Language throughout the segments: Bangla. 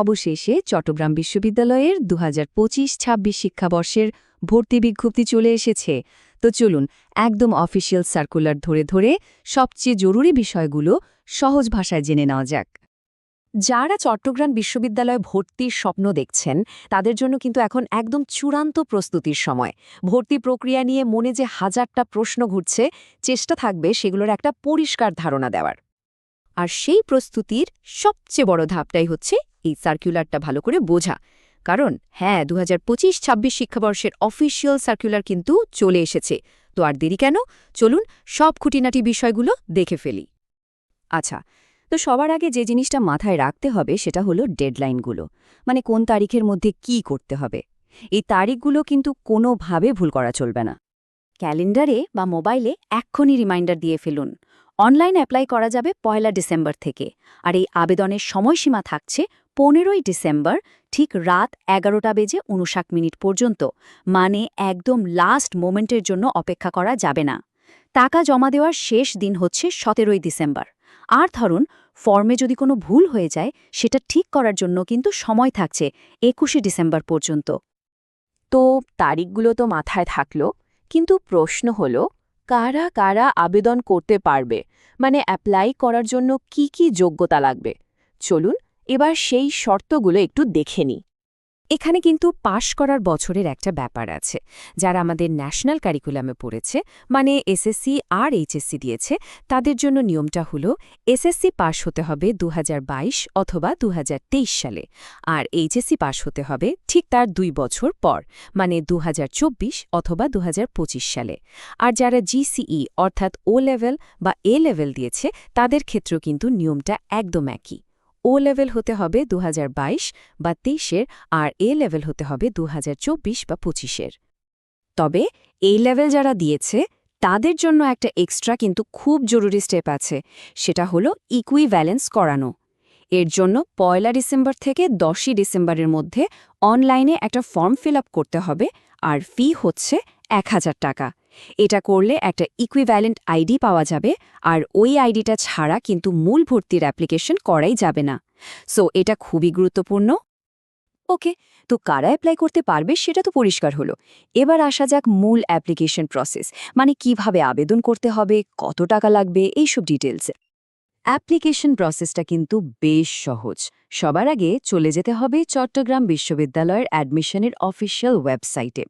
অবশেষে চট্টগ্রাম বিশ্ববিদ্যালয়ের দু হাজার পঁচিশ ছাব্বিশ শিক্ষাবর্ষের ভর্তি বিজ্ঞপ্তি চলে এসেছে। তো চলুন, একদম অফিসিয়াল সার্কুলার ধরে ধরে সবচেয়ে জরুরি বিষয়গুলো সহজ ভাষায় জেনে নেওয়া যাক। যারা চট্টগ্রাম বিশ্ববিদ্যালয়ে ভর্তির স্বপ্ন দেখছেন, তাদের জন্য কিন্তু এখন একদম চূড়ান্ত প্রস্তুতির সময়। ভর্তি প্রক্রিয়া নিয়ে মনে যে হাজারটা প্রশ্ন ঘুরছে, চেষ্টা থাকবে সেগুলোর একটা পরিষ্কার ধারণা দেওয়ার। আর সেই প্রস্তুতির সবচেয়ে বড় ধাপটাই হচ্ছে এই সার্কুলারটা ভালো করে বোঝা। কারণ হ্যাঁ দু হাজার পঁচিশ ছাব্বিশ শিক্ষাবর্ষের অফিসিয়াল সার্কুলার কিন্তু চলে এসেছে। তো আর দেরি কেন? চলুন সব খুঁটিনাটি বিষয়গুলো দেখে ফেলি। আচ্ছা তো সবার আগে যে জিনিসটা মাথায় রাখতে হবে সেটা হলো ডেডলাইনগুলো মানে কোন তারিখের মধ্যে কি করতে হবে। এই তারিখগুলো কিন্তু কোনোভাবে ভুল করা চলবে না। ক্যালেন্ডারে বা মোবাইলে এক্ষুনি রিমাইন্ডার দিয়ে ফেলুন। অনলাইন অ্যাপ্লাই করা যাবে পয়লা ডিসেম্বর থেকে। আর এই আবেদনের সময়সীমা থাকছে পনেরোই ডিসেম্বর ঠিক রাত এগারোটা বেজে উনষাট মিনিট পর্যন্ত মানে একদম লাস্ট মোমেন্টের জন্য অপেক্ষা করা যাবে না। টাকা জমা দেওয়ার শেষ দিন হচ্ছে সতেরোই ডিসেম্বর। আর ধরুন ফর্মে যদি কোনো ভুল হয়ে যায়, সেটা ঠিক করার জন্য কিন্তু সময় থাকছে একুশে ডিসেম্বর পর্যন্ত। তো তারিখগুলো তো মাথায় থাকল, কিন্তু প্রশ্ন হলো, কারা কারা আবেদন করতে পারবে? মানে অ্যাপ্লাই করার জন্য কি কি যোগ্যতা লাগবে? চলুন এবার সেই শর্তগুলো একটু দেখে নিই। এখানে কিন্তু পাশ করার বছরের একটা ব্যাপার আছে, যারা আমাদের ন্যাশনাল কারিকুলামে পড়েছে মানে এসএসসি আর এইচএসসি দিয়েছে, তাদের জন্য নিয়মটা হলো, এসএসসি পাশ হতে হবে দু হাজার বাইশ অথবা দু হাজার তেইশ সালে, আর এইচএসসি পাশ হতে হবে ঠিক তার দুই বছর পর মানে দু হাজার চব্বিশ অথবা দু হাজার পঁচিশ সালে। আর যারা জিসিই অর্থাৎ ও লেভেল বা এ লেভেল দিয়েছে, তাদের ক্ষেত্রেও কিন্তু নিয়মটা একদম একই। ও লেভেল হতে হবে দু হাজার বাইশ বা তেইশের, আর এ লেভেল হতে হবে দু হাজার চব্বিশ বা পঁচিশের। তবে এই লেভেল যারা দিয়েছে, তাদের জন্য একটা এক্সট্রা কিন্তু খুব জরুরি স্টেপ আছে, সেটা হলো ইকুইভ্যালেন্স করানো। এর জন্য পয়লা ডিসেম্বর থেকে দশই ডিসেম্বরের মধ্যে অনলাইনে একটা ফর্ম ফিল করতে হবে, আর ফি হচ্ছে এক হাজার টাকা। এটা করলে একটা ইকুইভ্যালেন্ট আইডি পাওয়া যাবে, আর ওই আইডিটা ছাড়া কিন্তু মূল ভর্তির অ্যাপ্লিকেশন করাই যাবে না। সো এটা খুবই গুরুত্বপূর্ণ। ওকে তো কারা অ্যাপ্লাই করতে পারবে সেটা তো পরিষ্কার হলো। এবার আসা যাক মূল অ্যাপ্লিকেশন প্রসেস মানে কীভাবে আবেদন করতে হবে, কত টাকা লাগবে, এইসব ডিটেলসে অ্যাপ্লিকেশন প্রসেসটা কিন্তু বেশ সহজ। সবার আগে চলে যেতে হবে চট্টগ্রাম বিশ্ববিদ্যালয়ের অ্যাডমিশনের অফিসিয়াল ওয়েবসাইটে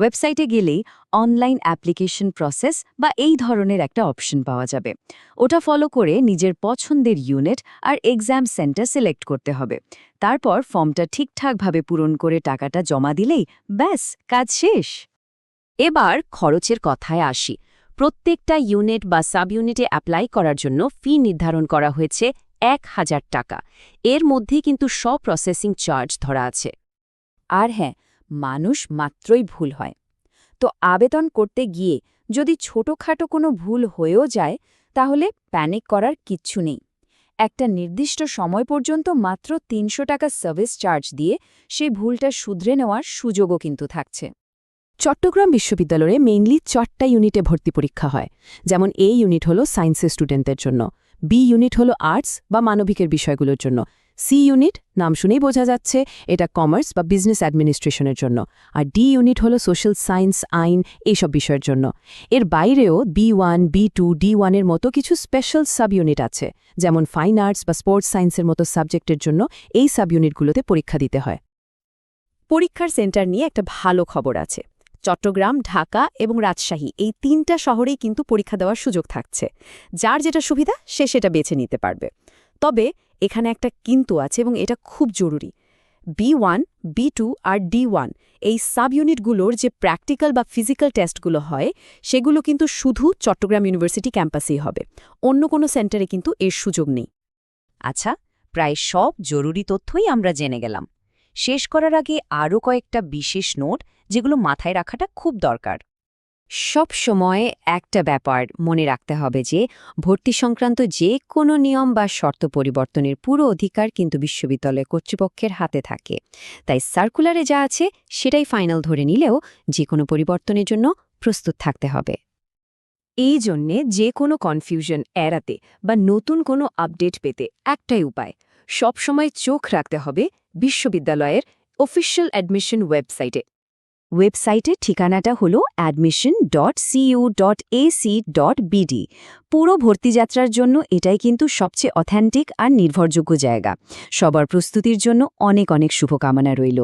ওয়েবসাইটে গেলেই অনলাইন অ্যাপ্লিকেশন প্রসেস বা এই ধরনের একটা অপশন পাওয়া যাবে। ওটা ফলো করে নিজের পছন্দের ইউনিট আর এক্সাম সেন্টার সিলেক্ট করতে হবে। তারপর ফর্মটা ঠিকঠাকভাবে পূরণ করে টাকাটা জমা দিলেই ব্যাস, কাজ শেষ। এবার খরচের কথায় আসি। প্রত্যেকটা ইউনিট বা সাব ইউনিটে অ্যাপ্লাই করার জন্য ফি নির্ধারণ করা হয়েছে এক হাজার টাকা। এর মধ্যে কিন্তু সব প্রসেসিং চার্জ ধরা আছে। আর হ্যাঁ মানুষ মাত্রই ভুল হয়। তো আবেদন করতে গিয়ে যদি ছোটখাটো কোনো ভুল হয়েও যায়, তাহলে প্যানিক করার কিচ্ছু নেই। একটা নির্দিষ্ট সময় পর্যন্ত মাত্র তিনশো টাকা সার্ভিস চার্জ দিয়ে সেই ভুলটা শুধরে নেওয়ার সুযোগও কিন্তু থাকছে। চট্টগ্রাম বিশ্ববিদ্যালয়ে মেইনলি চারটা ইউনিটে ভর্তি পরীক্ষা হয়। যেমন এ ইউনিট হল সায়েন্সের স্টুডেন্টদের জন্য বি ইউনিট হল আর্টস বা মানবিকের বিষয়গুলোর জন্য। সি ইউনিট, নাম শুনেই বোঝা যাচ্ছে, এটা কমার্স বা বিজনেস অ্যাডমিনিস্ট্রেশনের জন্য। আর ডি ইউনিট হলো সোশ্যাল সায়েন্স, আইন এইসব বিষয়ের জন্য। এর বাইরেও B one, B two, D ওয়ানের মতো কিছু স্পেশাল সাব ইউনিট আছে, যেমন ফাইন আর্টস বা স্পোর্টস সায়েন্সের মতো সাবজেক্টের জন্য এই সাব ইউনিটগুলোতে পরীক্ষা দিতে হয়। পরীক্ষার সেন্টার নিয়ে একটা ভালো খবর আছে। চট্টগ্রাম, ঢাকা এবং রাজশাহী এই তিনটা শহরেই কিন্তু পরীক্ষা দেওয়ার সুযোগ থাকছে। যার যেটা সুবিধা, সে সেটা বেছে নিতে পারবে। তবে এখানে একটা কিন্তু আছে এবং এটা খুব জরুরি। বি ওয়ান, বি টু আর ডি ওয়ান, এই সাব ইউনিটগুলোর যে প্র্যাকটিক্যাল বা ফিজিক্যাল টেস্টগুলো হয়, সেগুলো কিন্তু শুধু চট্টগ্রাম ইউনিভার্সিটি ক্যাম্পাসেই হবে। অন্য কোনো সেন্টারে কিন্তু এর সুযোগ নেই। আচ্ছা প্রায় সব জরুরি তথ্যই আমরা জেনে গেলাম। শেষ করার আগে আরও কয়েকটা বিশেষ নোট, যেগুলো মাথায় রাখাটা খুব দরকার। সব সময় একটা ব্যাপার মনে রাখতে হবে যে, ভর্তি সংক্রান্ত যে কোনো নিয়ম বা শর্ত পরিবর্তনের পুরো অধিকার কিন্তু বিশ্ববিদ্যালয় কর্তৃপক্ষের হাতে থাকে। তাই সার্কুলারে যা আছে সেটাই ফাইনাল ধরে নিলেও যে কোনো পরিবর্তনের জন্য প্রস্তুত থাকতে হবে। এই জন্যে যে কোনো কনফিউশন এড়াতে বা নতুন কোনো আপডেট পেতে একটাই উপায়, সবসময় চোখ রাখতে হবে বিশ্ববিদ্যালয়ের অফিসিয়াল অ্যাডমিশন ওয়েবসাইটে। ওয়েবসাইটের ঠিকানাটা হল admission dot CU dot AC dot BD পুরো ভর্তিযাত্রার জন্য এটাই কিন্তু সবচেয়ে অথেন্টিক আর নির্ভরযোগ্য জায়গা। সবার প্রস্তুতির জন্য অনেক অনেক শুভকামনা রইল।